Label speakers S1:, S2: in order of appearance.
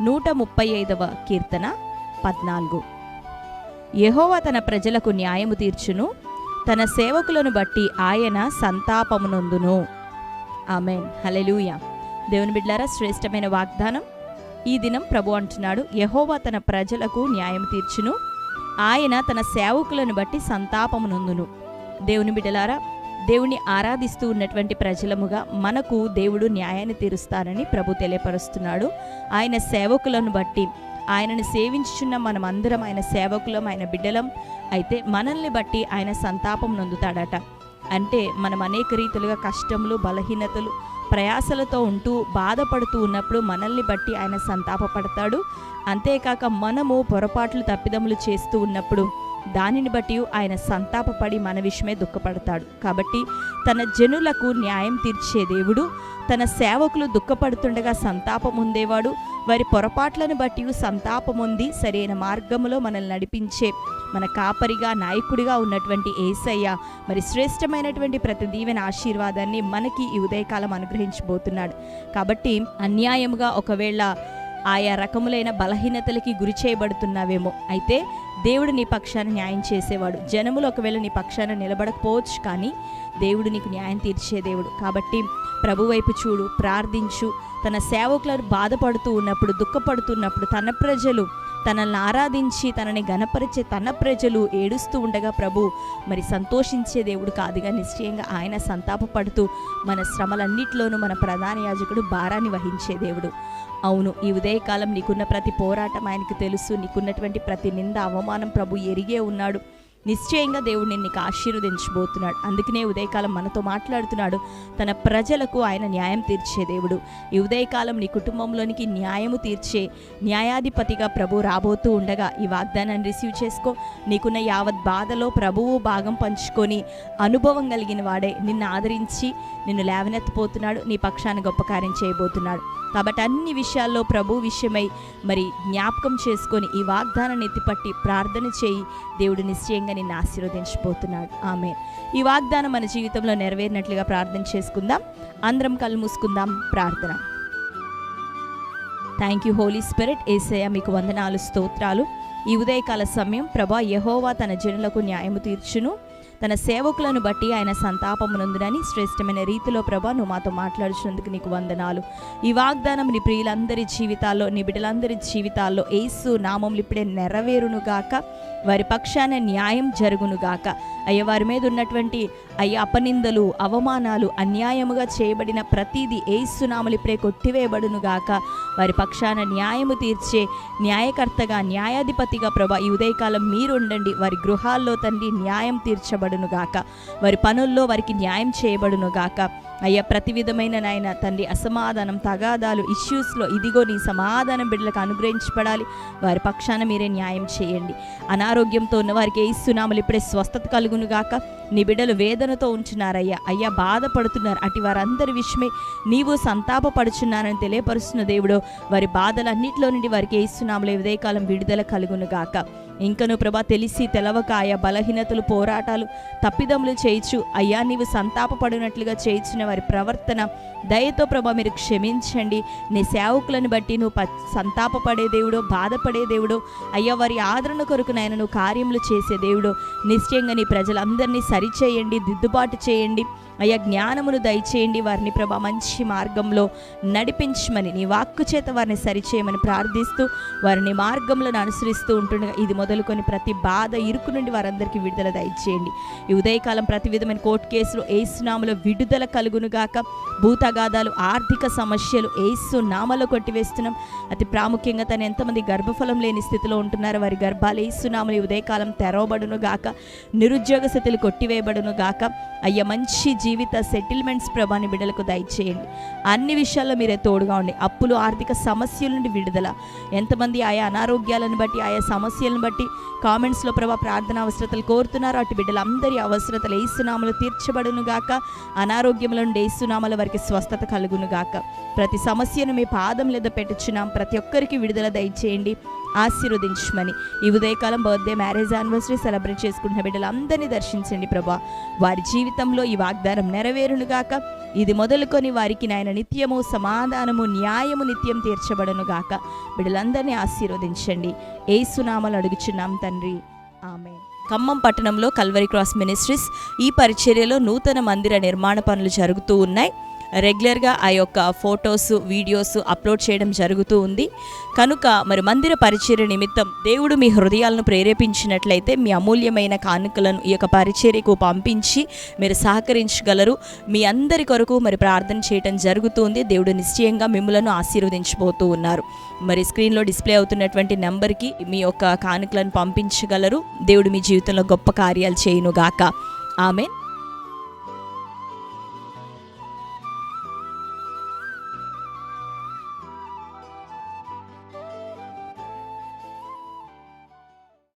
S1: నూట ముప్పై ఐదవ కీర్తన పద్నాలుగు. యహోవ తన ప్రజలకు న్యాయము తీర్చును తన సేవకులను బట్టి ఆయన సంతాపమునందును ఆమెన్. హలెలూయ దేవుని బిడ్లారా శ్రేష్టమైన వాగ్దానం. ఈ దినం ప్రభు అంటున్నాడు యెహోవా తన ప్రజలకు న్యాయం తీర్చును ఆయన తన సేవకులను బట్టి సంతాపమునందును దేవుని బిడ్డలారా దేవుని ఆరాధిస్తూ ఉన్నటువంటి ప్రజలముగా మనకు దేవుడు న్యాయాన్ని తీరుస్తారని ప్రభు తెలియపరుస్తున్నాడు. ఆయన సేవకులను బట్టి ఆయనను సేవించుచున్న మనమందరం ఆయన సేవకులం ఆయన బిడ్డలం అయితే మనల్ని బట్టి ఆయన సంతాపం నొందుతాడట. అంటే మనం అనేక రీతిలుగా కష్టములు బలహీనతలు ప్రయాసలతో ఉంటూ బాధపడుతూ ఉన్నప్పుడు మనల్ని బట్టి ఆయన సంతాపపడతాడు. అంతేకాక మనము పొరపాట్లు తప్పిదములు చేస్తూ ఉన్నప్పుడు దానిని బట్టి ఆయన సంతాపపడి మన విషయమే దుఃఖపడతాడు. కాబట్టి తన జనులకు న్యాయం తీర్చే దేవుడు తన సేవకులు దుఃఖపడుతుండగా సంతాపం ఉండేవాడు వారి పొరపాట్లను బట్టి సంతాపం ఉంది సరైన మార్గములో మనల్ని నడిపించే మన కాపరిగా నాయకుడిగా ఉన్నటువంటి ఏసయ్య మరి శ్రేష్టమైనటువంటి ప్రతి దీవెన ఆశీర్వాదాన్ని మనకి ఈ ఉదయకాలం అనుగ్రహించబోతున్నాడు. కాబట్టి అన్యాయముగా ఒకవేళ ఆయా రకములైన బలహీనతలకి గురి చేయబడుతున్నావేమో అయితే దేవుడు నీ పక్షాన న్యాయం చేసేవాడు. జనములు ఒకవేళ నీ పక్షాన నిలబడకపోవచ్చు కానీ దేవుడు నీకు న్యాయం తీర్చే దేవుడు. కాబట్టి ప్రభు వైపు చూడు ప్రార్థించు. తన సేవకులను బాధపడుతూ ఉన్నప్పుడు దుఃఖపడుతున్నప్పుడు తన ప్రజలు తనల్ని ఆరాధించి తనని గనపరిచే తన ప్రజలు ఏడుస్తూ ఉండగా ప్రభు మరి సంతోషించే దేవుడు కాదుగా. నిశ్చయంగా ఆయన సంతాపపడుతూ మన శ్రమలన్నింటిలోనూ మన ప్రధాన యాజకుడు భారాన్ని వహించే దేవుడు. అవును ఈ ఉదయకాలం నీకున్న ప్రతి పోరాటం ఆయనకు తెలుసు. నీకున్నటువంటి ప్రతి నింద అవమానం ప్రభు ఎరిగే ఉన్నాడు. నిశ్చయంగా దేవుడు నిన్ను నీకు ఆశీర్వదించబోతున్నాడు. అందుకనే ఉదయకాలం మనతో మాట్లాడుతున్నాడు. తన ప్రజలకు ఆయన న్యాయం తీర్చే దేవుడు. ఈ ఉదయకాలం నీ కుటుంబంలోనికి న్యాయము తీర్చే న్యాయాధిపతిగా ప్రభు రాబోతూ ఉండగా ఈ వాగ్దానాన్ని రిసీవ్ చేసుకో. నీకున్న యావత్ బాధలో ప్రభువు భాగం పంచుకొని అనుభవం కలిగిన వాడే నిన్ను ఆదరించి నిన్ను లేవనెత్తపోతున్నాడు నీ పక్షాన గొప్ప కార్యం చేయబోతున్నాడు. కాబట్టి అన్ని విషయాల్లో ప్రభు విషయమై మరి జ్ఞాపకం చేసుకొని ఈ వాగ్దానాన్ని ఎత్తిపట్టి ప్రార్థన చేయి. దేవుడు నిశ్చయంగా నిన్ను ఆశీర్వదించబోతున్నాడు ఆమె ఈ వాగ్దానం మన జీవితంలో నెరవేరినట్లుగా ప్రార్థన చేసుకుందాం. అందరం కళ్ళు మూసుకుందాం. ప్రార్థన. థ్యాంక్ యూ హోలీ స్పిరిట్ ఏసయ మీకు వందనాలు స్తోత్రాలు. ఈ ఉదయకాల సమయం ప్రభా యహోవా తన జనులకు న్యాయము తీర్చును. తన సేవకులను బట్టి ఆయన సంతాపమునందునని శ్రేష్టమైన రీతిలో ప్రభా నువ్వు మాతో మాట్లాడుచినందుకు నీకు వందనాలు. ఈ వాగ్దానం నీ ప్రియులందరి జీవితాల్లో నీ బిడ్డలందరి జీవితాల్లో ఏసు నామములు ఇప్పుడే నెరవేరునుగాక. వారి పక్షాన న్యాయం జరుగునుగాక. అయ్యా వారి మీద ఉన్నటువంటి అయ్యా అపనిందలు అవమానాలు అన్యాయముగా చేయబడిన ప్రతిదీ ఏసునామలు ఇప్పుడే కొట్టివేయబడునుగాక. వారి పక్షాన న్యాయము తీర్చే న్యాయకర్తగా న్యాయాధిపతిగా ప్రభా ఈ ఉదయకాలం మీరు ఉండండి వారి గృహాల్లో తండ్రి న్యాయం గాక వారి పనుల్లో వారికి న్యాయం చేయబడునుగాక. అయ్యా ప్రతి విధమైన నాయన తండ్రి అసమాధానం తగాదాలు ఇష్యూస్లో ఇదిగో నీ సమాధానం బిడ్డలకు అనుగ్రహించబడాలి. వారి పక్షాన మీరే న్యాయం చేయండి. అనారోగ్యంతో ఉన్న వారికి ఏ ఇస్తున్నాములు ఇప్పుడే స్వస్థత కలుగును గాక నీ బిడ్డలు వేదనతో ఉంచున్నారయ్యా అయ్యా బాధపడుతున్నారు. అటు వారందరి విషయమే నీవు సంతాపపడుచున్నానని తెలియపరుస్తున్న దేవుడు వారి బాధలన్నింటిలో నుండి వారికి ఇస్తున్నాములే ఉదయకాలం విడుదల కలుగును గాక. ఇంకను ప్రభా తెలిసి తెలవక ఆయా బలహీనతలు పోరాటాలు తప్పిదములు చేయొచ్చు అయ్యా నీవు సంతాపపడినట్లుగా చేయించిన వారి ప్రవర్తన దయతో ప్రభా మీరు క్షమించండి. నీ సేవకులను బట్టి నువ్వు ప సంతాపపడే దేవుడో బాధపడే దేవుడో అయ్యా వారి ఆదరణ కొరకు నాయన నువ్వు కార్యములు చేసే దేవుడో నిశ్చయంగా నీ ప్రజలందరినీ సరిచేయండి దిద్దుబాటు చేయండి అయ్యా జ్ఞానమును దయచేయండి వారిని ప్రభా మంచి మార్గంలో నడిపించమని నీ వాక్కు చేత వారిని సరిచేయమని ప్రార్థిస్తూ వారిని మార్గంలో అనుసరిస్తూ ఉంటుండగా ఇది మొదలుకొని ప్రతి బాధ ఇరుకు నుండి వారందరికీ విడుదల దయచేయండి. ఈ ఉదయకాలం ప్రతి విధమైన కోర్టు కేసులు ఏసునామలో విడుదల కలుగును కలుగునుగాక భూతగాదాలు ఆర్థిక సమస్యలు ఏసు నామలో కొట్టివేస్తున్నాం. అతి ప్రాముఖ్యంగా తను ఎంతమంది గర్భఫలం లేని స్థితిలో ఉంటున్నారు వారి గర్భాలు ఏసునామలు ఈ ఉదయకాలం తెరవబడును గాక నిరుద్యోగ స్థితులు కొట్టివేయబడును గాక. అయ్యా మంచి జీవిత సెటిల్మెంట్స్ ప్రభాని బిడ్డలకు దయచేయండి. అన్ని విషయాల్లో మీరే తోడుగా ఉండి అప్పులు ఆర్థిక సమస్యల నుండి విడుదల. ఎంతమంది ఆయా అనారోగ్యాలను బట్టి ఆయా సమస్యలను బట్టి కామెంట్స్లో ప్రభా ప్రార్థన అవసరతలు కోరుతున్నారు. అటు బిడ్డలందరి అవసరతలు ఏసునామలు తీర్చబడును గాక. అనారోగ్యముల నుండి ఏసునామల వారికి స్వస్థత కలుగును గాక. ప్రతి సమస్యను మీ పాదం లేదా పెట్టుచున్నాం. ప్రతి ఒక్కరికి విడుదల దయచేయండి. ఆశీర్వదించమని. ఈ ఉదయకాలం బర్త్డే మ్యారేజ్ యానివర్సరీ సెలబ్రేట్ చేసుకుంటున్న బిడ్డలందరినీ దర్శించండి ప్రభా. వారి జీవితంలో ఈ వాగ్దానం నెరవేరును గాక ఇది మొదలుకొని వారికి నాయన నిత్యము సమాధానము న్యాయము నిత్యం తీర్చబడను గాక బిడ్డలందరినీ ఆశీర్వదించండి. ఏ సునామాలు అడుగుచున్నాం తండ్రి. ఆమె ఖమ్మం పట్టణంలో కల్వరి క్రాస్ మినిస్ట్రీస్ ఈ పరిచర్యలో నూతన మందిర నిర్మాణ పనులు జరుగుతూ ఉన్నాయి. రెగ్యులర్గా ఆ యొక్క ఫొటోస్ వీడియోస్ అప్లోడ్ చేయడం జరుగుతూ ఉంది. కనుక మరి మందిర పరిచర్య నిమిత్తం దేవుడు మీ హృదయాలను ప్రేరేపించినట్లయితే మీ అమూల్యమైన కానుకలను ఈ యొక్క పరిచర్యకు పంపించి మీరు సహకరించగలరు. మీ అందరి కొరకు మరి ప్రార్థన చేయటం జరుగుతుంది. దేవుడు నిశ్చయంగా మిమ్మలను ఆశీర్వదించబోతూ ఉన్నారు. మరి స్క్రీన్లో డిస్ప్లే అవుతున్నటువంటి నెంబర్కి మీ యొక్క కానుకలను పంపించగలరు. దేవుడు మీ జీవితంలో గొప్ప కార్యాలు చేయనుగాక. ఆమె